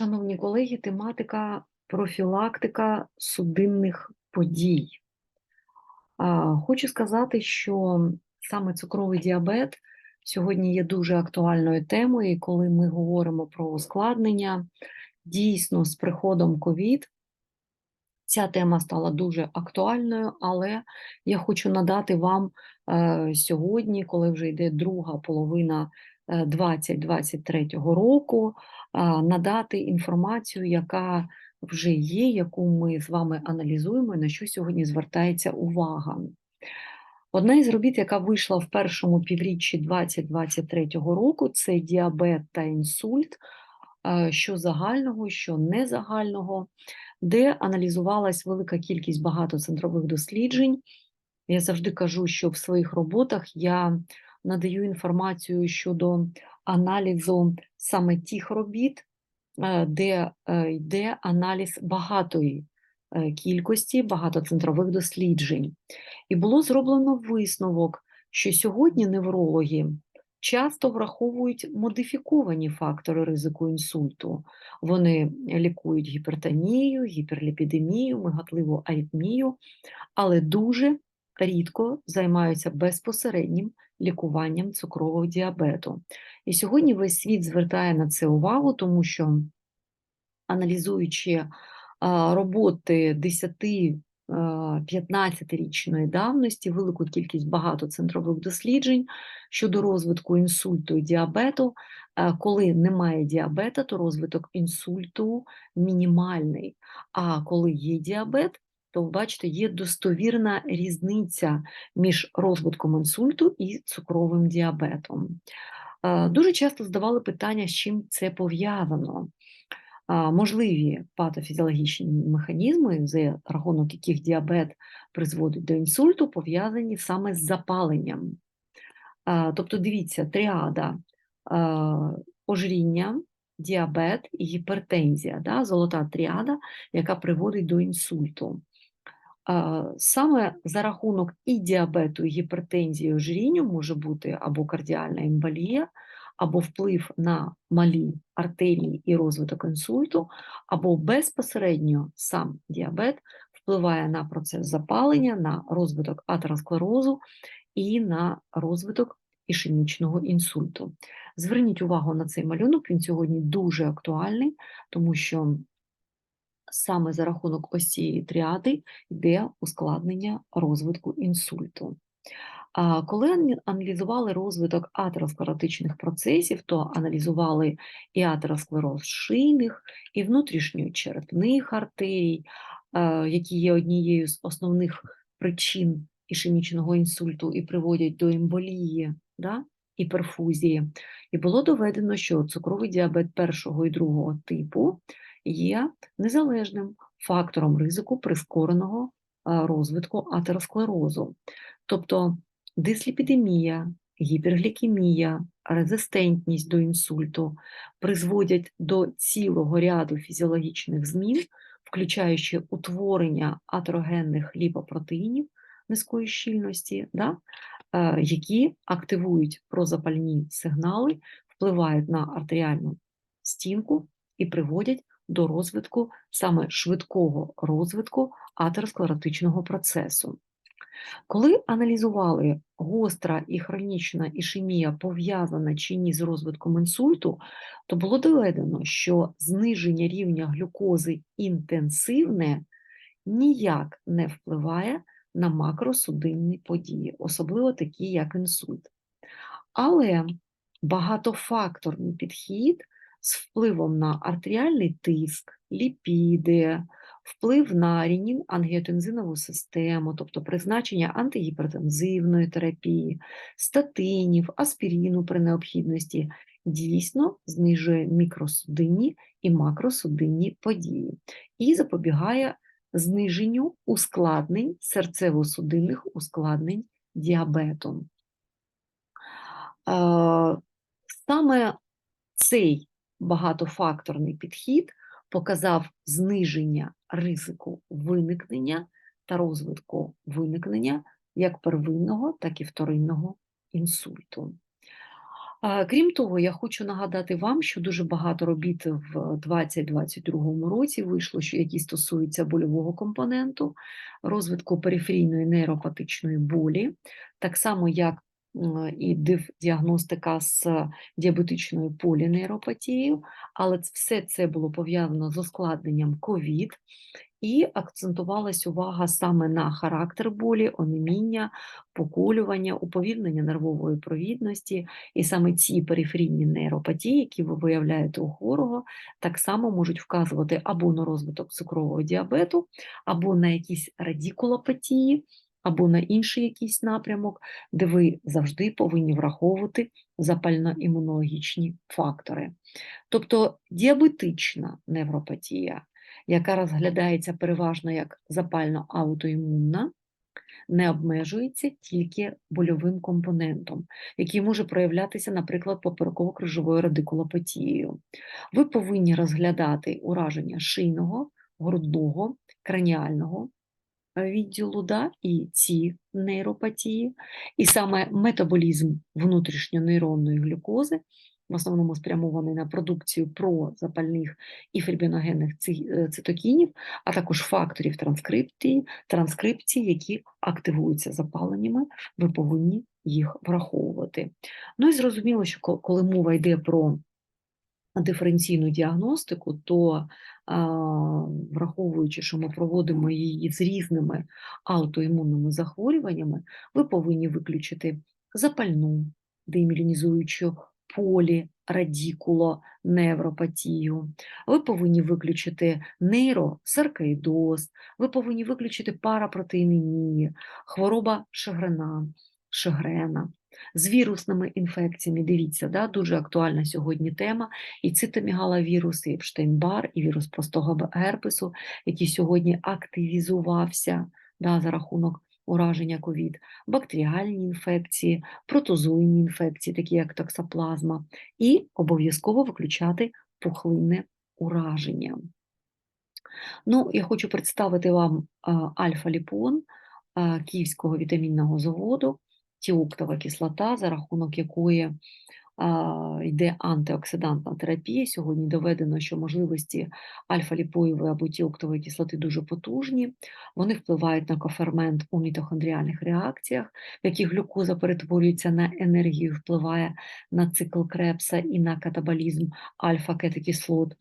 Шановні колеги, тематика профілактика судинних подій. Хочу сказати, що саме цукровий діабет сьогодні є дуже актуальною темою, і коли ми говоримо про ускладнення, дійсно з приходом ковід ця тема стала дуже актуальною, але я хочу надати вам е, сьогодні, коли вже йде друга половина 2023 року, надати інформацію, яка вже є, яку ми з вами аналізуємо, і на що сьогодні звертається увага. Одна із робіт, яка вийшла в першому півріччі 2023 року, це діабет та інсульт, е, що загального, що незагального, де аналізувалась велика кількість багатоцентрових досліджень. Я завжди кажу, що в своїх роботах я надаю інформацію щодо аналізу саме тих робіт, е, де е, йде аналіз багатої е, кількості багатоцентрових досліджень. І було зроблено висновок, що сьогодні неврологи часто враховують модифіковані фактори ризику інсульту. Вони лікують гіпертонію, гіперліпідемію, мигатливу аритмію, але дуже рідко займаються безпосереднім лікуванням цукрового діабету. І сьогодні весь світ звертає на це увагу, тому що аналізуючи роботи 10-15-річної давності, велику кількість багатоцентрових досліджень щодо розвитку інсульту і діабету, коли немає діабета, то розвиток інсульту мінімальний. А коли є діабет, то бачите, є достовірна різниця між розвитком інсульту і цукровим діабетом. Дуже часто здавали питання, з чим це пов'язано. Можливі патофізіологічні механізми, за рахунок яких діабет призводить до інсульту, пов'язані саме з запаленням. Тобто, дивіться, тріада ожріння, діабет і гіпертензія, да, золота тріада, яка приводить до інсульту. Саме за рахунок і діабету, і гіпертензії ожиріння може бути або кардіальна емболія, або вплив на малі артерії і розвиток інсульту, або безпосередньо сам діабет впливає на процес запалення, на розвиток атеросклерозу і на розвиток ішемічного інсульту. Зверніть увагу на цей малюнок, він сьогодні дуже актуальний, тому що саме за рахунок ось цієї тріади йде ускладнення розвитку інсульту. А коли аналізували розвиток атеросклеротичних процесів, то аналізували і атеросклероз шийних, і внутрішньочерепних артерій, які є однією з основних причин ішемічного інсульту і приводять до емболії да, і перфузії. І було доведено, що цукровий діабет першого і другого типу є незалежним фактором ризику прискореного розвитку атеросклерозу. Тобто дисліпідемія, гіперглікемія, резистентність до інсульту призводять до цілого ряду фізіологічних змін, включаючи утворення атерогенних ліпопротеїнів низької щільності, да, які активують прозапальні сигнали, впливають на артеріальну стінку і приводять до розвитку саме швидкого розвитку атеросклеротичного процесу. Коли аналізували гостра і хронічна ішемія пов'язана чи ні з розвитком інсульту, то було доведено, що зниження рівня глюкози інтенсивне ніяк не впливає на макросудинні події, особливо такі, як інсульт. Але багатофакторний підхід з впливом на артеріальний тиск, ліпіди, вплив на рінін ангіотензинову систему, тобто призначення антигіпертензивної терапії, статинів, аспіріну при необхідності, дійсно знижує мікросудинні і макросудинні події і запобігає зниженню ускладнень серцево-судинних ускладнень діабету. Саме цей багатофакторний підхід показав зниження ризику виникнення та розвитку виникнення як первинного, так і вторинного інсульту. Крім того, я хочу нагадати вам, що дуже багато робіт в 2022 році вийшло, що які стосуються больового компоненту, розвитку периферійної нейропатичної болі, так само як і діагностика з діабетичною полінейропатією, але все це було пов'язано з ускладненням ковід. І акцентувалась увага саме на характер болі, онеміння, поколювання, уповільнення нервової провідності, і саме ці периферійні нейропатії, які ви виявляєте у хворого, так само можуть вказувати або на розвиток цукрового діабету, або на якісь радікулопатії, або на інший якийсь напрямок, де ви завжди повинні враховувати запально-імунологічні фактори. Тобто діабетична невропатія, яка розглядається переважно як запально-аутоімунна, не обмежується тільки больовим компонентом, який може проявлятися, наприклад, попереково-крижовою радикулопатією. Ви повинні розглядати ураження шийного, грудного, краніального відділу да, і ці нейропатії, і саме метаболізм внутрішньонейронної глюкози, в основному спрямований на продукцію прозапальних і фібриногенних ци- е, цитокінів, а також факторів транскрипції, транскрипції, які активуються запаленнями, ви повинні їх враховувати. Ну і зрозуміло, що коли мова йде про диференційну діагностику, то враховуючи, що ми проводимо її з різними аутоімунними захворюваннями, ви повинні виключити запальну демілінізуючу полірадікулоневропатію, ви повинні виключити нейросаркоїдоз, ви повинні виключити парапротеїнемію, хвороба Шегрена, Шегрена. З вірусними інфекціями, дивіться, да, дуже актуальна сьогодні тема, і цитомігаловірус, і Епштейн-Бар, і вірус простого герпесу, який сьогодні активізувався да, за рахунок ураження ковід, бактеріальні інфекції, протозойні інфекції, такі як токсоплазма, і обов'язково виключати пухлинне ураження. Ну, я хочу представити вам альфа-ліпон Київського вітамінного заводу, тіоктова кислота, за рахунок якої йде антиоксидантна терапія. Сьогодні доведено, що можливості альфа-ліпоєвої або тіоктової кислоти дуже потужні. Вони впливають на кофермент у мітохондріальних реакціях, в яких глюкоза перетворюється на енергію, впливає на цикл Крепса і на катаболізм альфа-кетокислот.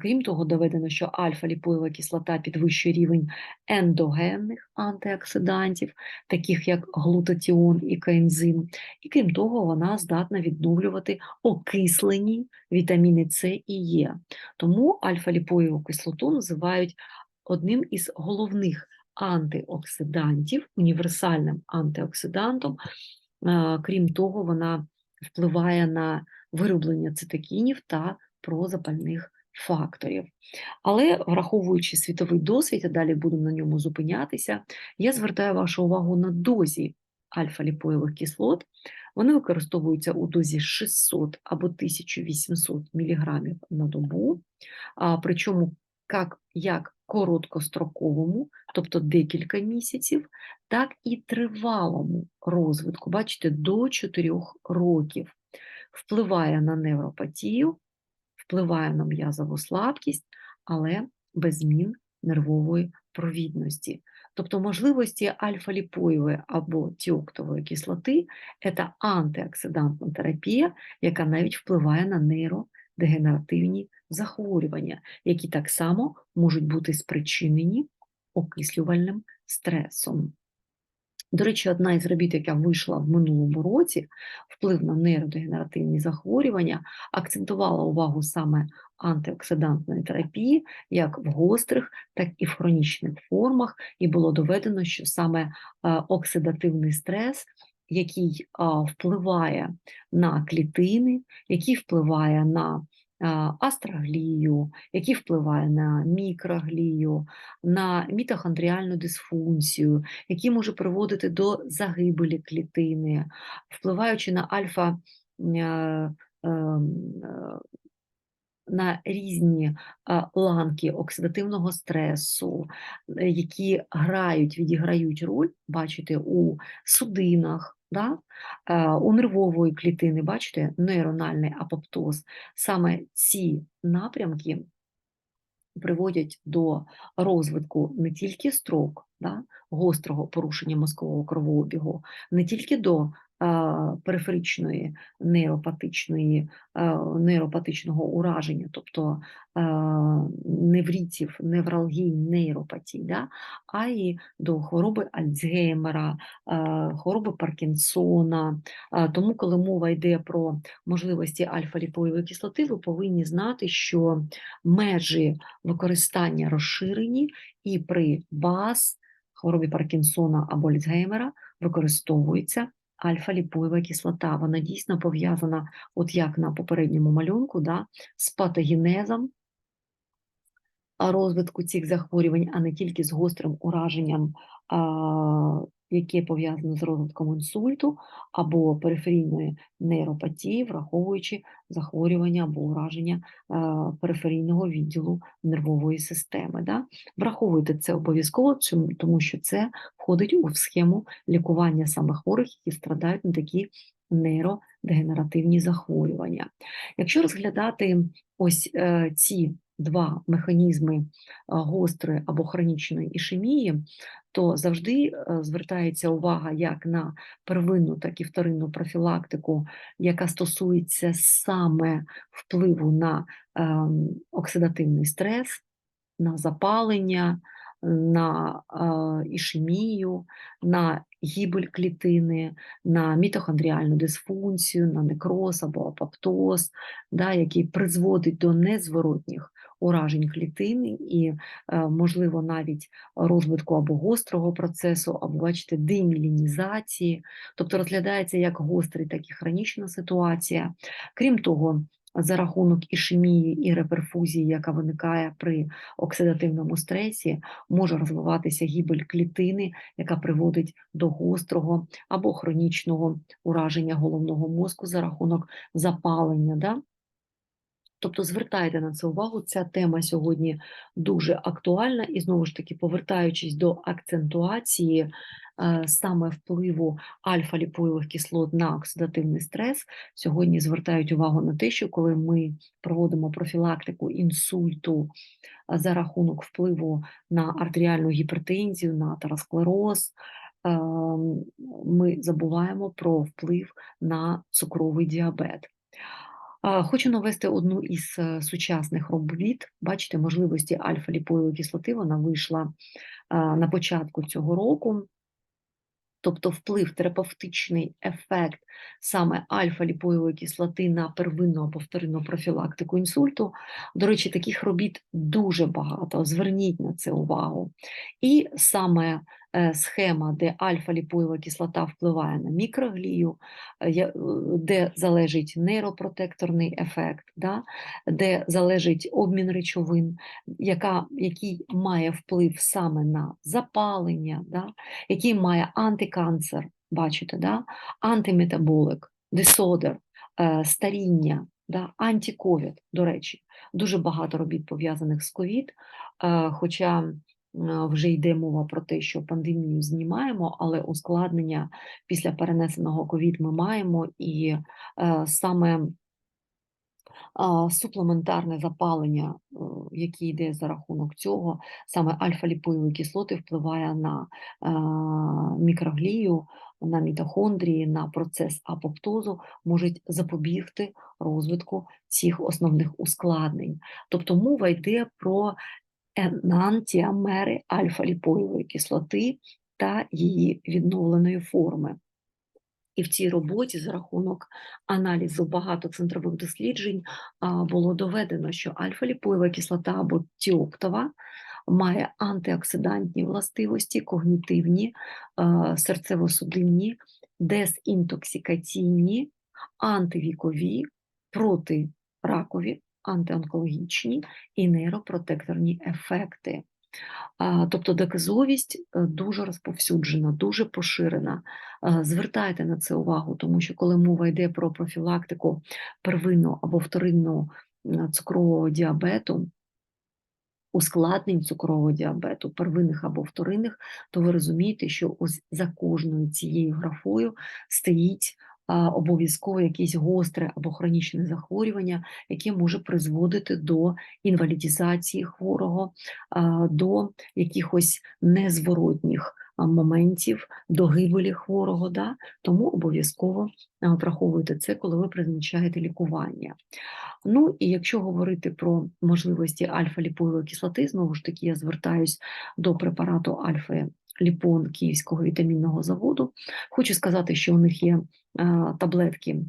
Крім того, доведено, що альфа-ліпоєва кислота підвищує рівень ендогенних антиоксидантів, таких як глутатіон і коензим. І крім того, вона здатна відновлювати окислені вітаміни С і Е. Тому альфа-ліпоєву кислоту називають одним із головних антиоксидантів, універсальним антиоксидантом. Крім того, вона впливає на вироблення цитокінів та прозапальних факторів. Але враховуючи світовий досвід, а далі буду на ньому зупинятися, я звертаю вашу увагу на дозі альфа-ліпоєвих кислот. Вони використовуються у дозі 600 або 1800 мг на добу, причому як, як короткостроковому, тобто декілька місяців, так і тривалому розвитку, бачите, до 4 років. Впливає на невропатію, впливає на м'язову слабкість, але без змін нервової провідності. Тобто можливості альфа-ліпоєвої або тіоктової кислоти – це антиоксидантна терапія, яка навіть впливає на нейродегенеративні захворювання, які так само можуть бути спричинені окислювальним стресом. До речі, одна із робіт, яка вийшла в минулому році, вплив на нейродегенеративні захворювання, акцентувала увагу саме антиоксидантної терапії, як в гострих, так і в хронічних формах, і було доведено, що саме е, оксидативний стрес, який а, впливає на клітини, який впливає на астроглію, який впливає на мікроглію, на мітохондріальну дисфункцію, який може приводити до загибелі клітини, впливаючи на альфа. е, ем, е, На різні ланки оксидативного стресу, е, які грають, відіграють роль, бачите, у судинах, Да? Е, У нервової клітини, бачите, нейрональний апоптоз, саме ці напрямки приводять до розвитку не тільки строк, да, гострого порушення мозкового кровообігу, не тільки до периферичної нейропатичної, нейропатичного ураження, тобто а, неврітів, невралгій, нейропатій, да, а й до хвороби Альцгеймера, хвороби Паркінсона. Тому, коли мова йде про можливості альфа-ліпоєвої кислоти, ви повинні знати, що межі використання розширені, і при БАС, хворобі Паркінсона або Альцгеймера використовується альфа-ліпоєва кислота. Вона дійсно пов'язана, от як на попередньому малюнку, да, з патогенезом розвитку цих захворювань, а не тільки з гострим ураженням, яке пов'язане з розвитком інсульту або периферійної нейропатії, враховуючи захворювання або ураження периферійного відділу нервової системи. Да? Враховуйте це обов'язково, тому що це входить у схему лікування саме хворих, які страдають на такі нейродегенеративні захворювання. Якщо розглядати ось е, ці два механізми гострої або хронічної ішемії, то завжди е, звертається увага як на первинну, так і вторинну профілактику, яка стосується саме впливу на ем, оксидативний стрес, на запалення, на е, ішемію, на гибель клітини, на мітохондріальну дисфункцію, на некроз або апоптоз, да, який призводить до незворотніх уражень клітини і, е, можливо, навіть розвитку або гострого процесу, або, бачите, демілінізації, тобто розглядається як гострий, так і хронічна ситуація. Крім того, за рахунок ішемії і реперфузії, яка виникає при оксидативному стресі, може розвиватися гибель клітини, яка приводить до гострого або хронічного ураження головного мозку за рахунок запалення. Да? Тобто звертайте на це увагу, ця тема сьогодні дуже актуальна, і знову ж таки, повертаючись до акцентуації е, саме впливу альфа-ліпоєвих кислот на оксидативний стрес, сьогодні звертають увагу на те, що коли ми проводимо профілактику інсульту е, за рахунок впливу на артеріальну гіпертензію, на атеросклероз, е, ми забуваємо про вплив на цукровий діабет. Хочу навести одну із е, сучасних робіт. Бачите, можливості альфа-ліпоєвої кислоти. Вона вийшла на початку цього року. Тобто вплив, терапевтичний ефект саме альфа-ліпоєвої кислоти на первинну або вторинну профілактику інсульту. До речі, таких робіт дуже багато. Зверніть на це увагу. І саме е, схема, де альфа-ліпоєва кислота впливає на мікроглію, е, е, де залежить нейропротекторний ефект, да? де залежить обмін речовин, яка, який має вплив саме на запалення, да? який має антиканцер, бачите, да? антиметаболик, дисодер, е, старіння, да? антиковід, до речі, дуже багато робіт пов'язаних з ковід, е, хоча е, вже йде мова про те, що пандемію знімаємо, але ускладнення після перенесеного ковід ми маємо, і е, саме а, суплементарне запалення, е, яке йде за рахунок цього, саме альфа-ліпоєвої кислоти впливає на е, мікроглію, на мітохондрії, на процес апоптозу, можуть запобігти розвитку цих основних ускладнень. Тобто мова йде про енантіамери альфа-ліпоєвої кислоти та її відновленої форми. І в цій роботі за рахунок аналізу багатоцентрових досліджень було доведено, що альфа-ліпоєва кислота або тіоптова має антиоксидантні властивості, когнітивні, серцево-судинні, дезінтоксикаційні, антивікові, протиракові, антионкологічні і нейропротекторні ефекти. Тобто доказовість е, дуже розповсюджена, дуже поширена. Е, Звертайте на це увагу, тому що коли мова йде про профілактику первинного або вторинного е, цукрового діабету, ускладнень цукрового діабету, первинних або вторинних, то ви розумієте, що ось за кожною цією графою стоїть обов'язково якесь гостре або хронічне захворювання, яке може призводити до інвалідізації хворого, до якихось незворотніх моментів, до гибелі хворого. Да? Тому обов'язково враховуйте це, коли ви призначаєте лікування. Ну і якщо говорити про можливості альфа-ліпоєвої кислоти, знову ж таки, я звертаюсь до препарату альфа-ліпон Київського вітамінного заводу. Хочу сказати, що у них є таблетки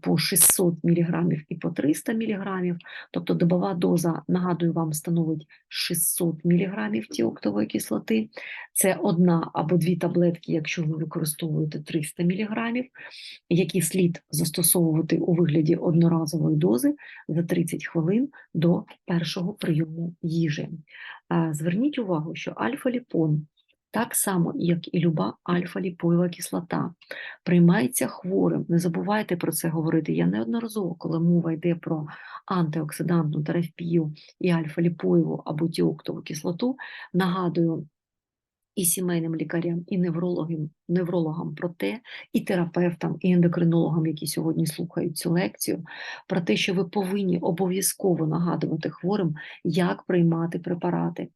по 600 мг і по 300 мг, тобто добова доза, нагадую вам, становить 600 мг тіоктової кислоти. Це одна або дві таблетки, якщо ви використовуєте 300 мг, які слід застосовувати у вигляді одноразової дози за 30 хвилин до першого прийому їжі. Зверніть увагу, що альфа-ліпон, так само, як і люба альфа-ліпоєва кислота, приймається хворим. Не забувайте про це говорити. Я неодноразово, коли мова йде про антиоксидантну терапію і альфа-ліпоєву або тіоктову кислоту, нагадую і сімейним лікарям, і неврологам, неврологам про те, і терапевтам, і ендокринологам, які сьогодні слухають цю лекцію, про те, що ви повинні обов'язково нагадувати хворим, як приймати препарати.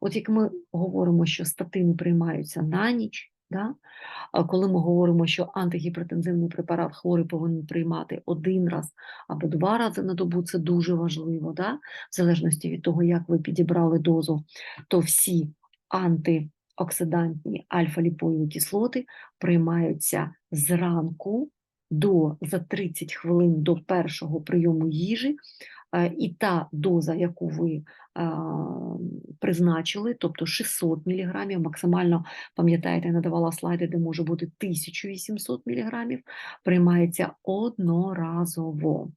От як ми говоримо, що статини приймаються на ніч. Да? Коли ми говоримо, що антигіпертензивний препарат хворий повинен приймати один раз або два рази на добу, це дуже важливо, да? в залежності від того, як ви підібрали дозу, то всі анти оксидантні альфа-ліпоєві кислоти приймаються зранку до за 30 хвилин до першого прийому їжі, е, і та доза, яку ви а, призначили, тобто 600 мг, максимально, пам'ятаєте, я надавала слайди, де може бути 1800 мг, приймається одноразово.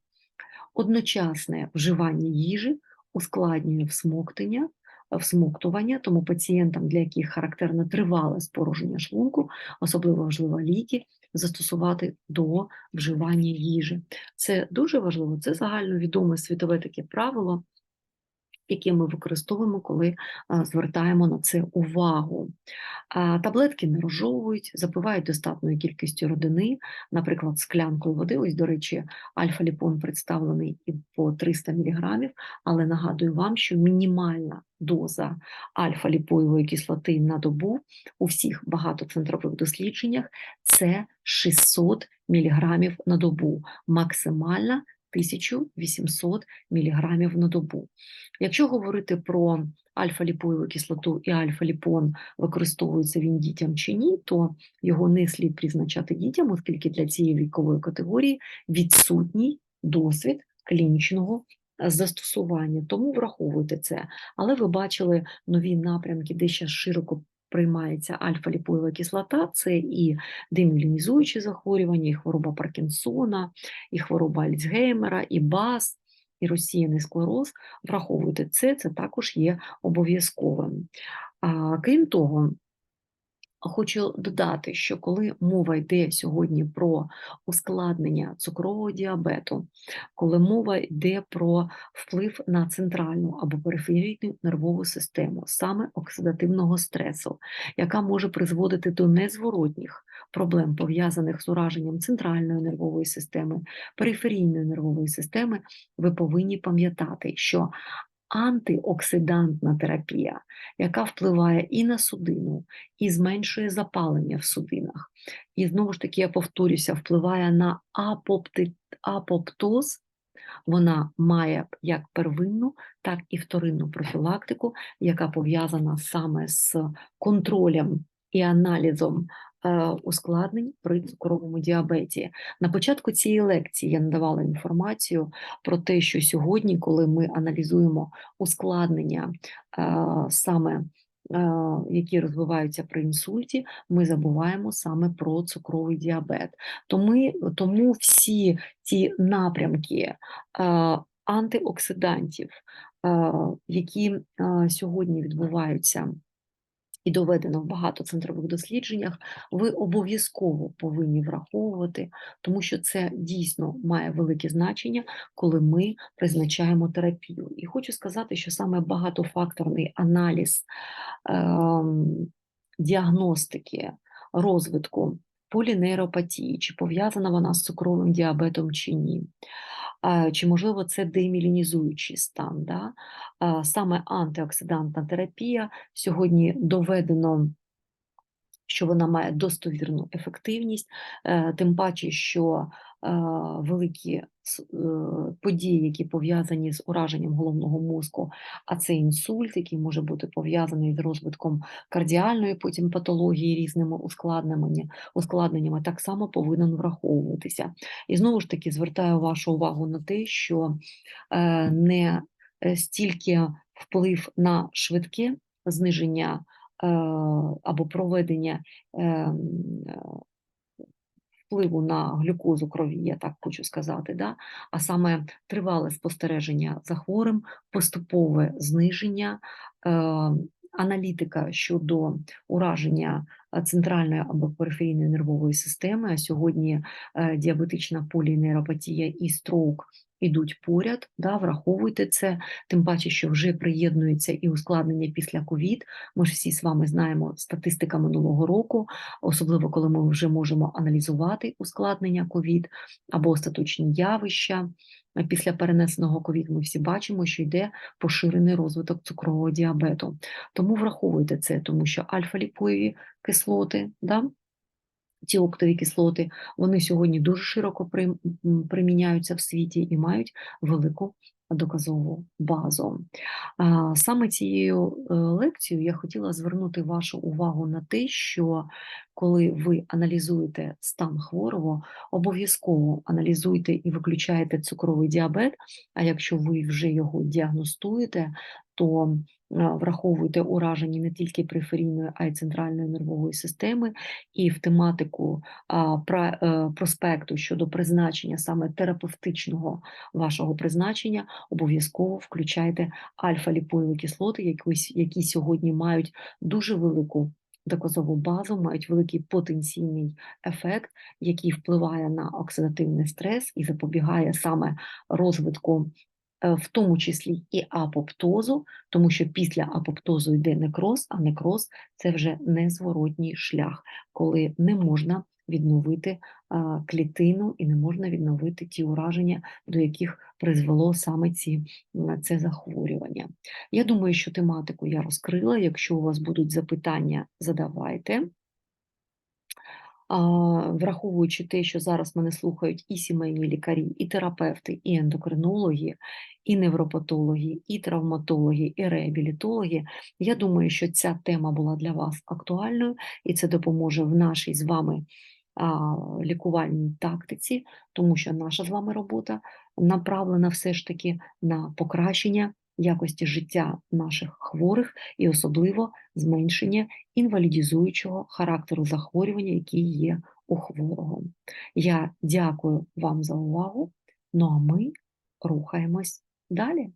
Одночасне вживання їжі ускладнює всмоктання, всмоктування, тому пацієнтам, для яких характерне тривале спороження шлунку, особливо важливо ліки, застосувати до вживання їжі. Це дуже важливо, це загальновідоме світове таке правило, яке ми використовуємо, коли звертаємо на це увагу. Таблетки не розжовують, запивають достатньою кількістю родини, наприклад, склянкою води. Ось, до речі, альфа-ліпон представлений і по 300 мг, але нагадую вам, що мінімальна доза альфа-ліпоєвої кислоти на добу у всіх багатоцентрових дослідженнях це 600 мг на добу, максимальна 1800 мг на добу. Якщо говорити про альфа-ліпоєву кислоту і альфа-ліпон, використовується він дітям чи ні, то його не слід призначати дітям, оскільки для цієї вікової категорії відсутній досвід клінічного застосування. Тому враховуйте це. Але ви бачили нові напрямки, де ще широко приймається альфа-ліпоєва кислота, це і демілінізуючі захворювання, і хвороба Паркінсона, і хвороба Альцгеймера, і БАС, і розсіяний склероз. Враховуйте це, це також є обов'язковим. Крім того, Хочу додати, що коли мова йде сьогодні про ускладнення цукрового діабету, коли мова йде про вплив на центральну або периферійну нервову систему, саме оксидативного стресу, яка може призводити до незворотніх проблем, пов'язаних з ураженням центральної нервової системи, периферійної нервової системи, ви повинні пам'ятати, що антиоксидантна терапія, яка впливає і на судину, і зменшує запалення в судинах. І знову ж таки, я повторюся, впливає на апопти... апоптоз, вона має як первинну, так і вторинну профілактику, яка пов'язана саме з контролем і аналізом ускладнень при цукровому діабеті. На початку цієї лекції я надавала інформацію про те, що сьогодні, коли ми аналізуємо ускладнення е, саме е, які розвиваються при інсульті, ми забуваємо саме про цукровий діабет. Тому, тому всі ті напрямки антиоксидантів, які сьогодні відбуваються і доведено в багатоцентрових дослідженнях, ви обов'язково повинні враховувати, тому що це дійсно має велике значення, коли ми призначаємо терапію. І хочу сказати, що саме багатофакторний аналіз ем, діагностики розвитку полінейропатії, чи пов'язана вона з цукровим діабетом чи ні. Чи можливо це демілінізуючий стан? Да? Саме антиоксидантна терапія сьогодні доведено. Що вона має достовірну ефективність, е, тим паче, що великі е, події, які пов'язані з ураженням головного мозку, а це інсульт, який може бути пов'язаний з розвитком кардіальної потім патології різними ускладненнями, ускладненнями, так само повинен враховуватися. І знову ж таки звертаю вашу увагу на те, що е, не е, стільки вплив на швидке зниження е, або проведення ем, е, впливу на глюкозу крові, я так хочу сказати, да? а саме тривале спостереження за хворим, поступове зниження, е, аналітика щодо ураження е, центральної або периферійної нервової системи. А сьогодні е, діабетична полінейропатія і строук ідуть поряд, да, враховуйте це, тим паче, що вже приєднується і ускладнення після ковід. Ми ж всі з вами знаємо статистика минулого року, особливо коли ми вже можемо аналізувати ускладнення ковід або остаточні явища. Після перенесеного ковід ми всі бачимо, що йде поширений розвиток цукрового діабету. Тому враховуйте це, тому що альфа-ліпоєві кислоти, да, ці оптові кислоти, вони сьогодні дуже широко прим- приміняються в світі і мають велику доказову базу. Саме цією е, лекцією я хотіла звернути вашу увагу на те, що коли ви аналізуєте стан хворого, обов'язково аналізуйте і виключаєте цукровий діабет. А якщо ви вже його діагностуєте, то враховуйте ураження не тільки периферійної, а й центральної нервової системи, і в тематику е, проспекту щодо призначення саме терапевтичного вашого призначення, обов'язково включайте альфа-ліпоєві кислоти, які сьогодні мають дуже велику доказову базу, мають великий потенційний ефект, який впливає на оксидативний стрес і запобігає саме розвитку. Е, В тому числі і апоптозу, тому що після апоптозу йде некроз, а некроз це вже незворотній шлях, коли не можна відновити клітину і не можна відновити ті ураження, до яких призвело саме ці, це захворювання. Я думаю, що тематику я розкрила. Якщо у вас будуть запитання, задавайте. Враховуючи те, що зараз мене слухають і сімейні лікарі, і терапевти, і ендокринологи, і невропатологи, і травматологи, і реабілітологи, я думаю, що ця тема була для вас актуальною, і це допоможе в нашій з вами лікувальній тактиці, тому що наша з вами робота направлена все ж таки на покращення якості життя наших хворих і особливо зменшення інвалідізуючого характеру захворювання, які є у хворого. Я дякую вам за увагу. Ну а ми рухаємось далі.